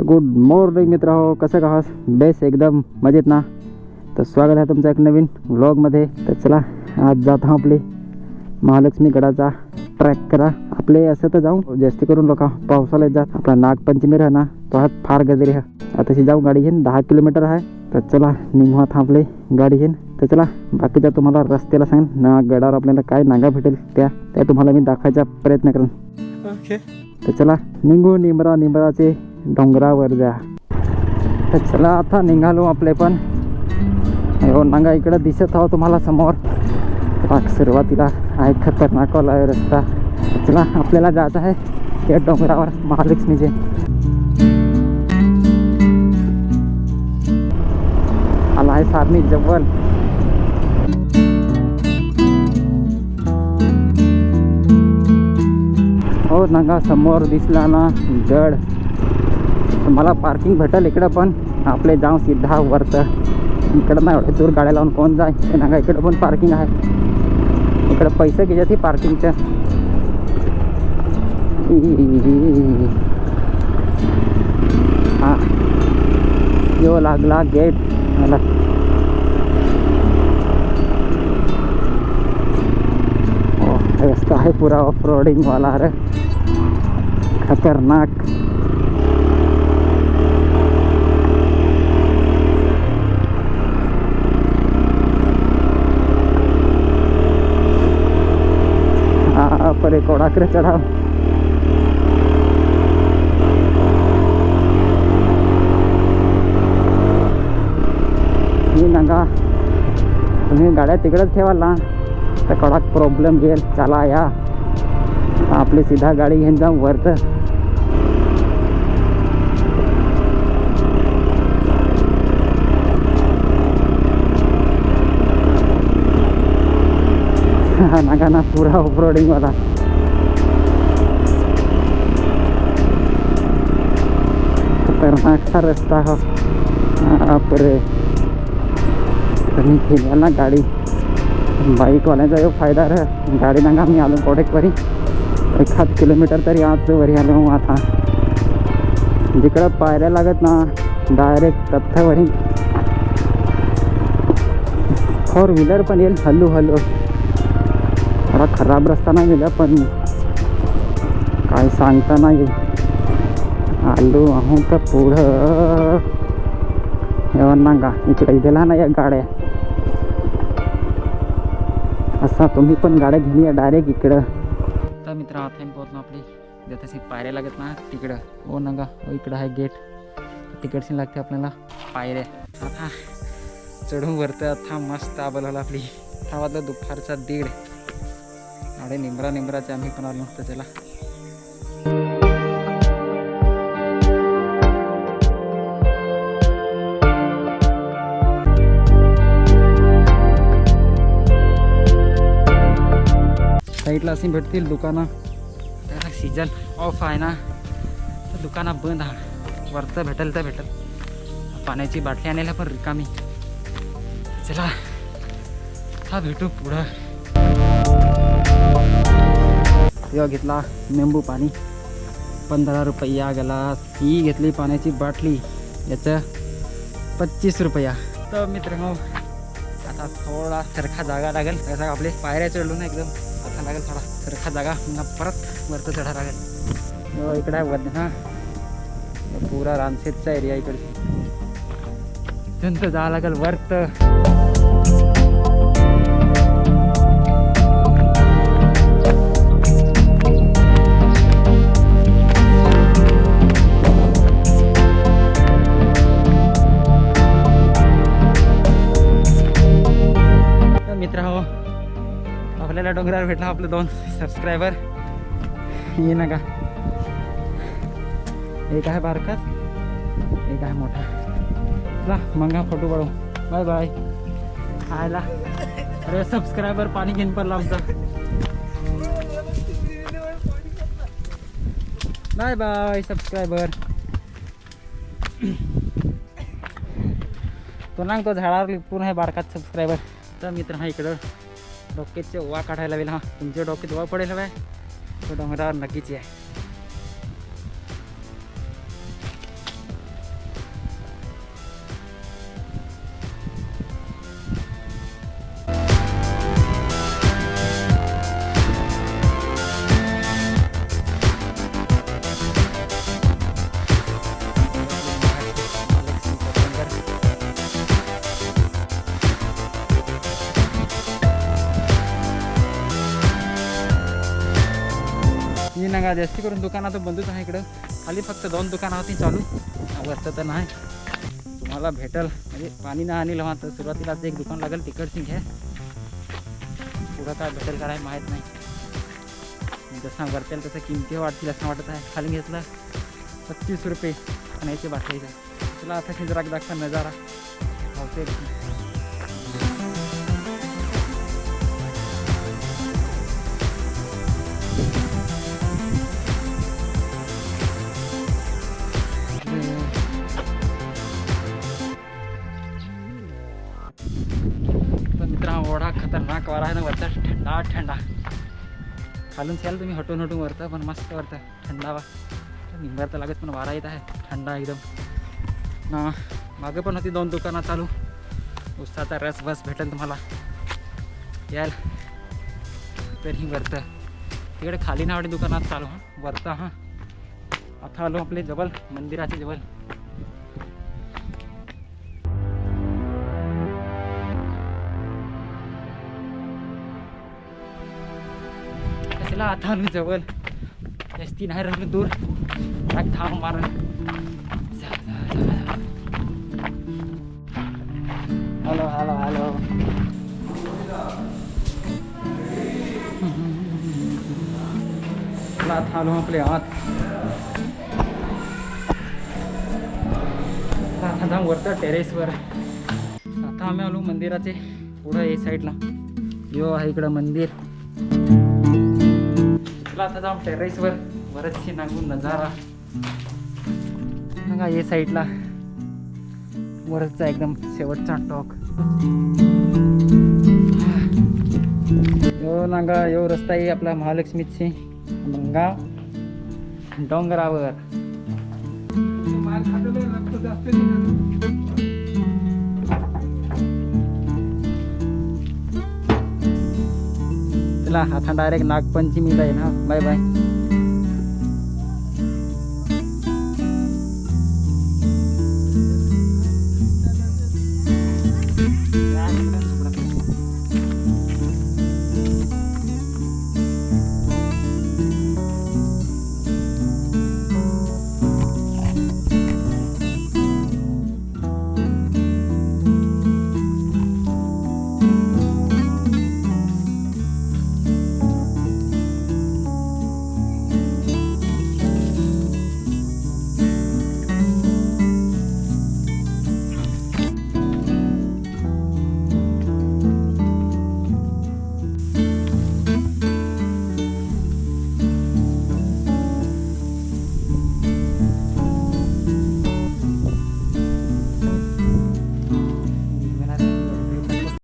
तर good morning मित्र हो कसं का आहात? बेस एकदम मजेत ना? तर स्वागत आहे तुमचं एक नवीन व्लॉगमध्ये तर चला आज जात आहो आपले महालक्ष्मी गडाचा ट्रॅक करा. आपले असं तर जाऊ जास्ती करून लोक पावसाळ्यात जात. आपला नागपंचमी राह ना तो हा फार गजरी हा आता जाऊ गाडी घेऊन दहा किलोमीटर आहे. तर चला निघू आता आपले गाडी घेऊन तर चला बाकीच्या तुम्हाला रस्त्याला सांग ना गडावर आपल्याला काय नागा भेटेल त्या त्या तुम्हाला मी दाखवायचा प्रयत्न करेन. ओके. तर चला निघू निमरा निमराचे डोंगरावर जा. तर चला आता निघालो आपले पण. हो नांगा इकडं दिसत आहो तुम्हाला समोर. सुरुवातीला आहे खतरनाकवाला आहे रस्ता. चला आपल्याला जायचं आहे त्या डोंगरावर महालक्ष्मीचे. आला आहे सारणी जवळ. हो नांगा समोर दिसला ना गड मला पार्किंग भेटेल इकडं पण. आपले जाऊ सिद्धा वरत इकडं नाही एवढे दूर गाड्या लावून कोण जाय? ते नांगा इकडं पण पार्किंग आहे. इकडं पैसे घ्यायचे ती पार्किंगचं हा. यो लागला गेट मला रस्ता आहे पुरा ऑफ रोडिंगवाला अरे. खतरनाक. ଉପରେ କଡ଼ାକରେ ଚଢ଼ାଅ मी नका. तुम्ही गाड्या तिकडेच ठेवाल ना. तर कडक प्रॉब्लेम येईल चला या. आपली सीधा गाडी घेऊन जाऊ वरत नका ना पुरा ऑफरोडिंग वाला. खतरनाक सा रस्ता हो बापरे. तुम्ही केल्या ना गाडी. बाईकवाल्यांचा यो फायदा रे. गाडी नांगा मी आलो कोडेकवरी. एखाद किलोमीटर तरी आज वरी आलो आता. जिकडं पायऱ्या लागत ना डायरेक्ट तथ्यावरी फोर व्हीलर पण येईल हल्लू हल्लू. थोडा खराब रस्ता नाही गेला पण. काय सांगता नाही. आलो आहो तर पुढं. येऊन नांगा इकडे दिला ना या गाड्या. असा तुम्ही पण गाड्या घेऊन या डायरेक्ट इकडं. तर मित्र आता पोहोचलो आपली. जशी पायऱ्या लागत ना तिकडं. हो नंगा. हो इकडं आहे गेट तिकडची लागते आपल्याला. पायऱ्या. आता चढून वरतं आता मस्त आबल आपली. हा दुपारचा दीड. अरे निमरा निमराचे आम्ही पण आलो. त्याला अशी भेटतील दुकानं. सीजन ऑफ आहे ना तर दुकानं बंद हा. वरतं भेटेल तर भेटेल. पाण्याची बाटली आणायला पण रिकामी. चला हा भेटू पुढं. यो घेतला निंबू पाणी. पंधरा रुपया गेला. ही घेतली पाण्याची बाटली. याचं पच्चीस रुपया. तर मित्र आता थोडा सरखा जागा लागेल. त्याचा आपले पायऱ्या चढलो ना एकदम. आता लागेल थोडा. सरखा जागा. मग परत वरतं चढा लागेल. यो इकडे आहे वर पुरा रानसेतचा एरिया इकडे. तिथून तर जावं लागेल वरत. आपल्या डोंगरावर भेटला आपले दोन सबस्क्रायबर ये ना का? एक आहे बारकाच एक आहे मोठा. चला मंगा फोटो काढू. बाय बाय आयला. अरे सबस्क्रायबर पाणी घेऊन पडला आमचा. बाय बाय सबस्क्रायबर तो ना तो झाडावर लिपून आहे बारकात सबस्क्रायबर तर मित्र हा इकडं. डोक्याचे ओवा काढायला वेळ हा तुमच्या डोक्यात ओवा पडेल हवाय तो डोंगरावर नक्कीच आहे ना जास्ती करून दुकानं तर बंदच आहे इकडं. खाली फक्त दोन दुकानं होती चालू. वरचं तर नाही. तुम्हाला भेटल. म्हणजे पाणी ना आणलं मग तर सुरुवातीलाच एक दुकान लागेल तिकडची घ्या. पुढं काय भेटेल काय माहीत नाही. जसं वरतेल तसं किमती वाढतील असं वाटत आहे. खाली घेतलं. पस्तीस रुपये. पाण्याची बाटलीचं तुला आता खिजराक दाखवा नजारा. होते खालून याल तुम्ही हटून हटून वरता पण मस्त वरतं. थंडावा निंबर तर लागत पण वारा येत आहे. थंडा एकदम. ना मागं पण होती दोन दुकानं चालू. उसाचा रस बस भेटेल तुम्हाला. याल. तरी वरतं. तिकडे खाली नावाडी दुकानात चालू हां. वरता हां. आता आलो आपले जवळ मंदिराचे जवळ. कशाला आता आलो जवळ. जास्ती नाही राहिलो दूर. एक थांब मार. Hello hello hello. चला आलो आपले आत. आता जाऊन वरतं टेरेसवर आता आम्ही आलो मंदिराचे. पुढं ए साईडला यो आहे इकडं मंदिर. चला आता जाऊन टेरेसवर बरचशी नागून नजारा. बघा हे साईडला वरचा एकदम शेवटचा टॉक. यो नांगा यो रस्ता आहे आपला महालक्ष्मीची मंगा डोंगरावर. घेतला आता डायरेक्ट नागपंचमीला आहे ना. Bye bye